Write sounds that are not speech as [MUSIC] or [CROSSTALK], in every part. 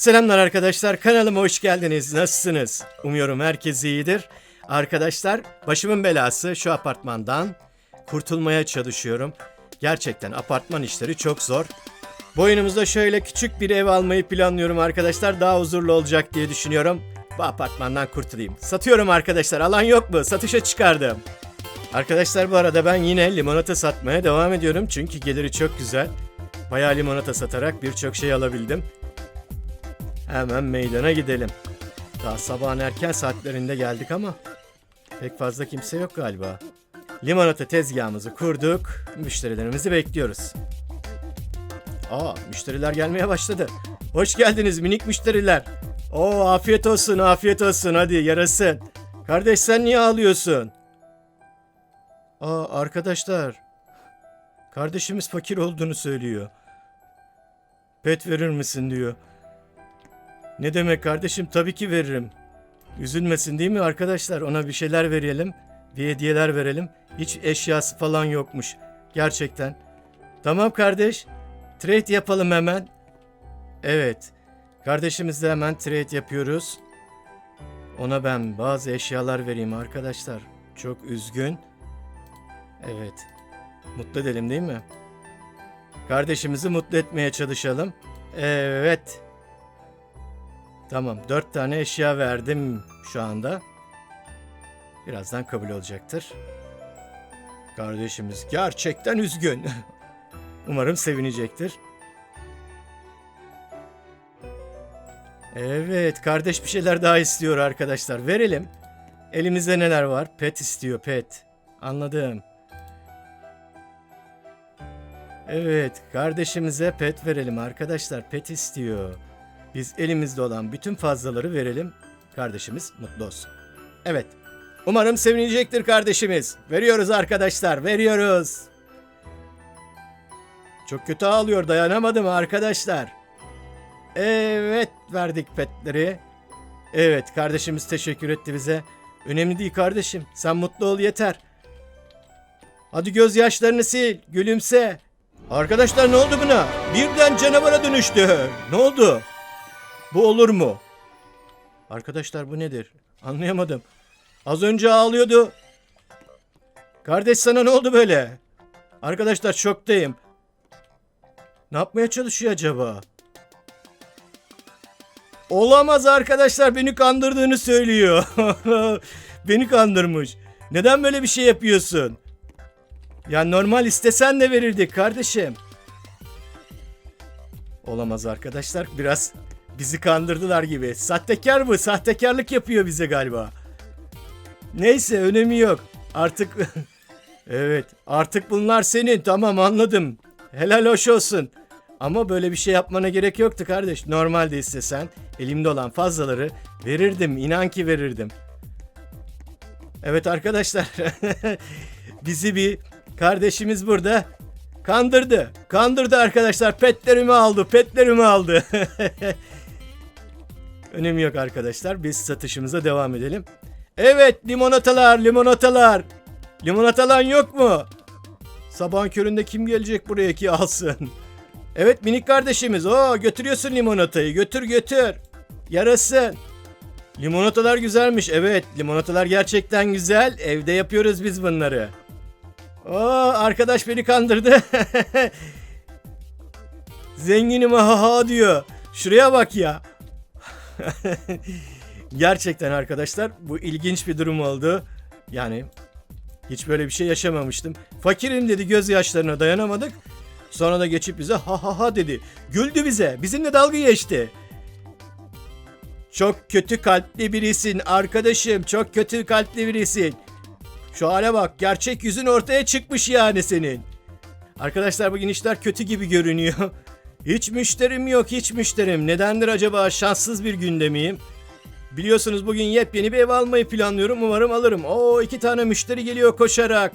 Selamlar arkadaşlar kanalıma hoş geldiniz. Nasılsınız? Umuyorum herkes iyidir. Arkadaşlar başımın belası şu apartmandan kurtulmaya çalışıyorum. Gerçekten apartman işleri çok zor. Boyunumuzda şöyle küçük bir ev almayı planlıyorum arkadaşlar. Daha huzurlu olacak diye düşünüyorum. Bu apartmandan kurtulayım. Satıyorum arkadaşlar. Alan yok mu? Satışa çıkardım. Arkadaşlar bu arada ben yine limonata satmaya devam ediyorum. Çünkü geliri çok güzel. Bayağı limonata satarak birçok şey alabildim. Hemen meydana gidelim. Daha sabahın erken saatlerinde geldik ama pek fazla kimse yok galiba. Limonata tezgahımızı kurduk. Müşterilerimizi bekliyoruz. Aa, müşteriler gelmeye başladı. Hoş geldiniz minik müşteriler. Oo, afiyet olsun, afiyet olsun. Hadi yarasın. Kardeş sen niye ağlıyorsun? Aa, arkadaşlar. Kardeşimiz fakir olduğunu söylüyor. Pet verir misin diyor. Ne demek kardeşim tabii ki veririm. Üzülmesin değil mi arkadaşlar ona bir şeyler verelim. Bir hediyeler verelim. Hiç eşyası falan yokmuş. Gerçekten. Tamam kardeş. Trade yapalım hemen. Evet. Kardeşimizle hemen trade yapıyoruz. Ona ben bazı eşyalar vereyim arkadaşlar. Çok üzgün. Evet. Mutlu edelim değil mi? Kardeşimizi mutlu etmeye çalışalım. Evet. Tamam. Dört tane eşya verdim şu anda. Birazdan kabul olacaktır. Kardeşimiz gerçekten üzgün. [LAUGHS] Umarım sevinecektir. Evet, kardeş bir şeyler daha istiyor arkadaşlar. Verelim. Elimizde neler var? Pet istiyor, pet. Anladım. Evet, kardeşimize pet verelim arkadaşlar. Pet istiyor. Biz elimizde olan bütün fazlaları verelim. Kardeşimiz mutlu olsun. Evet. Umarım sevinecektir kardeşimiz. Veriyoruz arkadaşlar, veriyoruz. Çok kötü ağlıyor, dayanamadım arkadaşlar. Evet, verdik petleri. Evet, kardeşimiz teşekkür etti bize. Önemli değil kardeşim. Sen mutlu ol yeter. Hadi gözyaşlarını sil, gülümse. Arkadaşlar ne oldu buna? Birden canavara dönüştü. Ne oldu? Bu olur mu? Arkadaşlar bu nedir? Anlayamadım. Az önce ağlıyordu. Kardeş sana ne oldu böyle? Arkadaşlar şoktayım. Ne yapmaya çalışıyor acaba? Olamaz arkadaşlar beni kandırdığını söylüyor. [LAUGHS] beni kandırmış. Neden böyle bir şey yapıyorsun? Ya normal istesen de verirdik kardeşim. Olamaz arkadaşlar. Biraz bizi kandırdılar gibi. Sahtekar mı? Sahtekarlık yapıyor bize galiba. Neyse önemi yok. Artık [LAUGHS] evet artık bunlar senin. Tamam anladım. Helal hoş olsun. Ama böyle bir şey yapmana gerek yoktu kardeş. Normalde istesen elimde olan fazlaları verirdim. İnan ki verirdim. Evet arkadaşlar. [LAUGHS] bizi bir kardeşimiz burada kandırdı. Kandırdı arkadaşlar. Petlerimi aldı. Petlerimi aldı. [LAUGHS] Önemi yok arkadaşlar. Biz satışımıza devam edelim. Evet limonatalar limonatalar. Limonatalan yok mu? Sabahın köründe kim gelecek buraya ki alsın? Evet minik kardeşimiz. Oo götürüyorsun limonatayı. Götür götür. Yarasın. Limonatalar güzelmiş. Evet limonatalar gerçekten güzel. Evde yapıyoruz biz bunları. Oo arkadaş beni kandırdı. [LAUGHS] Zenginim ha ha diyor. Şuraya bak ya. [LAUGHS] Gerçekten arkadaşlar bu ilginç bir durum oldu. Yani hiç böyle bir şey yaşamamıştım. Fakirim dedi gözyaşlarına dayanamadık. Sonra da geçip bize ha ha ha dedi. Güldü bize. Bizimle dalga geçti. Çok kötü kalpli birisin arkadaşım. Çok kötü kalpli birisin. Şu hale bak. Gerçek yüzün ortaya çıkmış yani senin. Arkadaşlar bugün işler kötü gibi görünüyor. Hiç müşterim yok, hiç müşterim. Nedendir acaba? Şanssız bir günde miyim? Biliyorsunuz bugün yepyeni bir ev almayı planlıyorum. Umarım alırım. Oo iki tane müşteri geliyor koşarak.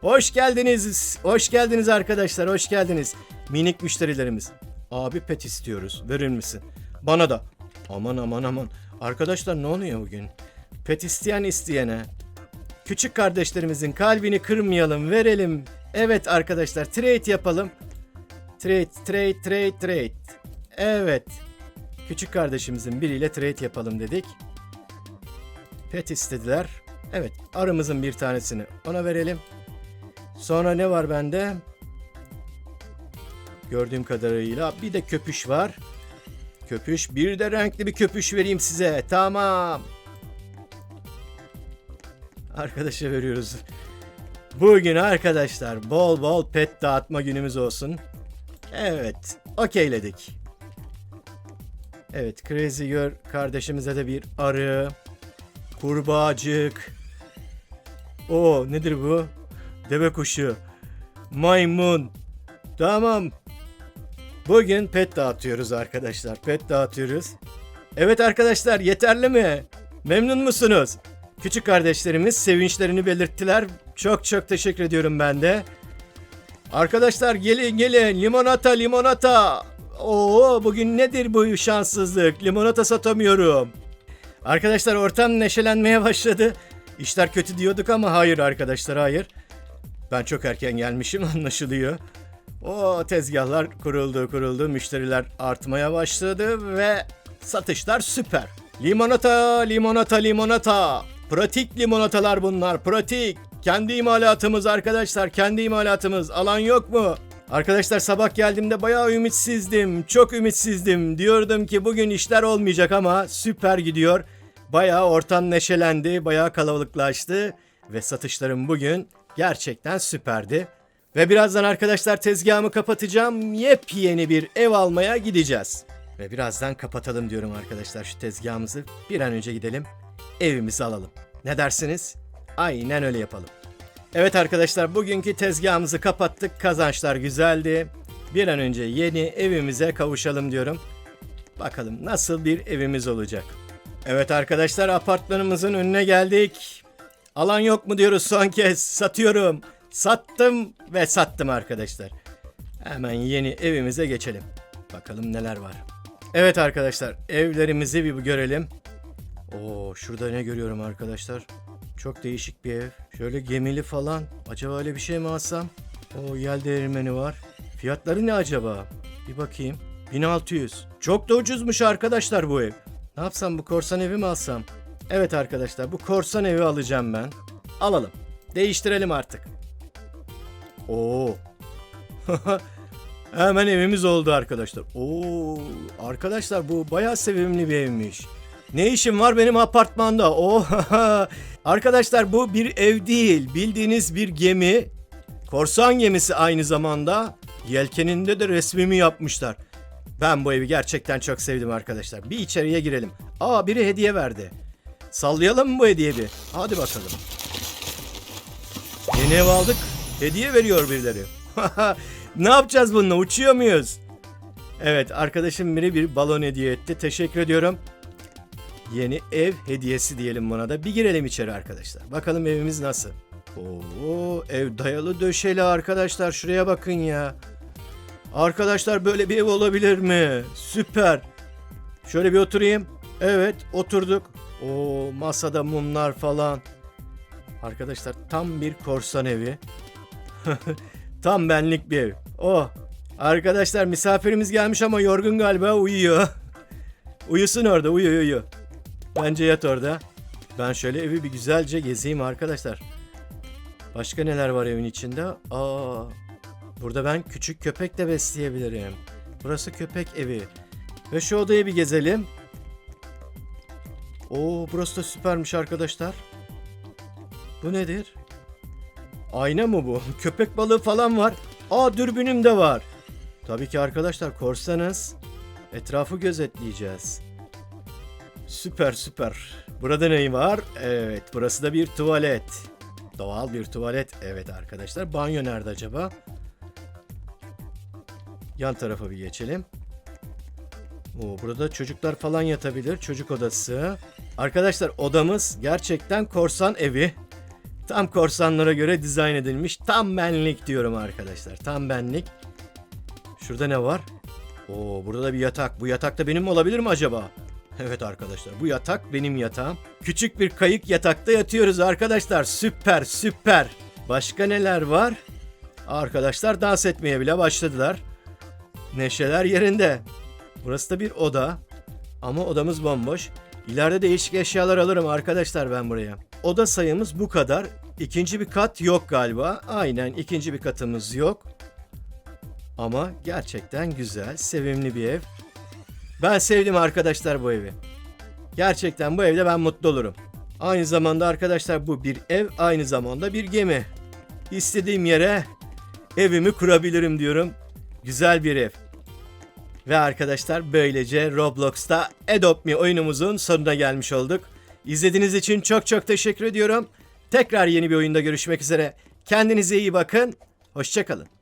Hoş geldiniz. Hoş geldiniz arkadaşlar. Hoş geldiniz. Minik müşterilerimiz. Abi pet istiyoruz. Verir misin? Bana da. Aman aman aman. Arkadaşlar ne oluyor bugün? Pet isteyen isteyene. Küçük kardeşlerimizin kalbini kırmayalım. Verelim. Evet arkadaşlar trade yapalım. Trade, trade, trade, trade. Evet. küçük kardeşimizin biriyle trade yapalım dedik. Pet istediler. Evet arımızın bir tanesini ona verelim. Sonra ne var bende? Gördüğüm kadarıyla bir de köpüş var. Köpüş bir de renkli bir köpüş vereyim size. Tamam. Arkadaşa veriyoruz. Bugün arkadaşlar bol bol pet dağıtma günümüz olsun. Evet, okeyledik. Evet, Crazy Girl kardeşimize de bir arı, kurbağacık. O nedir bu? Deve kuşu, maymun. Tamam. Bugün pet dağıtıyoruz arkadaşlar. Pet dağıtıyoruz. Evet arkadaşlar yeterli mi? Memnun musunuz? Küçük kardeşlerimiz sevinçlerini belirttiler. Çok çok teşekkür ediyorum ben de. Arkadaşlar gelin gelin limonata limonata. Oo bugün nedir bu şanssızlık? Limonata satamıyorum. Arkadaşlar ortam neşelenmeye başladı. İşler kötü diyorduk ama hayır arkadaşlar hayır. Ben çok erken gelmişim [LAUGHS] anlaşılıyor. O tezgahlar kuruldu kuruldu müşteriler artmaya başladı ve satışlar süper. Limonata limonata limonata. Pratik limonatalar bunlar pratik. Kendi imalatımız arkadaşlar kendi imalatımız alan yok mu? Arkadaşlar sabah geldiğimde bayağı ümitsizdim. Çok ümitsizdim. Diyordum ki bugün işler olmayacak ama süper gidiyor. Bayağı ortam neşelendi, bayağı kalabalıklaştı ve satışlarım bugün gerçekten süperdi. Ve birazdan arkadaşlar tezgahımı kapatacağım. Yepyeni bir ev almaya gideceğiz. Ve birazdan kapatalım diyorum arkadaşlar şu tezgahımızı. Bir an önce gidelim. Evimizi alalım. Ne dersiniz? Aynen öyle yapalım. Evet arkadaşlar bugünkü tezgahımızı kapattık. Kazançlar güzeldi. Bir an önce yeni evimize kavuşalım diyorum. Bakalım nasıl bir evimiz olacak. Evet arkadaşlar apartmanımızın önüne geldik. Alan yok mu diyoruz son kez. Satıyorum. Sattım ve sattım arkadaşlar. Hemen yeni evimize geçelim. Bakalım neler var. Evet arkadaşlar evlerimizi bir görelim. Oo şurada ne görüyorum arkadaşlar? Çok değişik bir ev. Şöyle gemili falan. Acaba öyle bir şey mi alsam? O yel değirmeni var. Fiyatları ne acaba? Bir bakayım. 1600. Çok da ucuzmuş arkadaşlar bu ev. Ne yapsam bu korsan evi mi alsam? Evet arkadaşlar bu korsan evi alacağım ben. Alalım. Değiştirelim artık. Oo. [LAUGHS] Hemen evimiz oldu arkadaşlar. Oo, arkadaşlar bu bayağı sevimli bir evmiş. Ne işim var benim apartmanda? Oo. [LAUGHS] arkadaşlar bu bir ev değil. Bildiğiniz bir gemi. Korsan gemisi aynı zamanda. Yelkeninde de resmimi yapmışlar. Ben bu evi gerçekten çok sevdim arkadaşlar. Bir içeriye girelim. Aa biri hediye verdi. Sallayalım mı bu hediye bir? Hadi bakalım. Yeni ev aldık. Hediye veriyor birileri. [LAUGHS] ne yapacağız bununla? Uçuyor muyuz? Evet arkadaşım biri bir balon hediye etti. Teşekkür ediyorum. Yeni ev hediyesi diyelim buna da. Bir girelim içeri arkadaşlar. Bakalım evimiz nasıl? Oo, ev dayalı döşeli arkadaşlar. Şuraya bakın ya. Arkadaşlar böyle bir ev olabilir mi? Süper. Şöyle bir oturayım. Evet oturduk. O masada mumlar falan. Arkadaşlar tam bir korsan evi. [LAUGHS] tam benlik bir ev. Oh. Arkadaşlar misafirimiz gelmiş ama yorgun galiba uyuyor. [LAUGHS] Uyusun orada uyu uyu. Bence yat orada. Ben şöyle evi bir güzelce gezeyim arkadaşlar. Başka neler var evin içinde? Aa, burada ben küçük köpek de besleyebilirim. Burası köpek evi. Ve şu odayı bir gezelim. Oo, burası da süpermiş arkadaşlar. Bu nedir? Ayna mı bu? [LAUGHS] Köpek balığı falan var. Aa dürbünüm de var. Tabii ki arkadaşlar korsanız. Etrafı gözetleyeceğiz. Süper süper. Burada ne var? Evet burası da bir tuvalet. Doğal bir tuvalet. Evet arkadaşlar. Banyo nerede acaba? Yan tarafa bir geçelim. Oo, burada çocuklar falan yatabilir. Çocuk odası. Arkadaşlar odamız gerçekten korsan evi. Tam korsanlara göre dizayn edilmiş. Tam benlik diyorum arkadaşlar. Tam benlik. Şurada ne var? Oo, burada da bir yatak. Bu yatak da benim olabilir mi acaba? [LAUGHS] Evet arkadaşlar bu yatak benim yatağım. Küçük bir kayık yatakta yatıyoruz arkadaşlar. Süper süper. Başka neler var? Arkadaşlar dans etmeye bile başladılar. Neşeler yerinde. Burası da bir oda. Ama odamız bomboş. İleride değişik eşyalar alırım arkadaşlar ben buraya. Oda sayımız bu kadar. İkinci bir kat yok galiba. Aynen ikinci bir katımız yok. Ama gerçekten güzel, sevimli bir ev. Ben sevdim arkadaşlar bu evi. Gerçekten bu evde ben mutlu olurum. Aynı zamanda arkadaşlar bu bir ev, aynı zamanda bir gemi. İstediğim yere evimi kurabilirim diyorum. Güzel bir ev. Ve arkadaşlar böylece Roblox'ta Adopt Me oyunumuzun sonuna gelmiş olduk. İzlediğiniz için çok çok teşekkür ediyorum. Tekrar yeni bir oyunda görüşmek üzere. Kendinize iyi bakın. Hoşçakalın.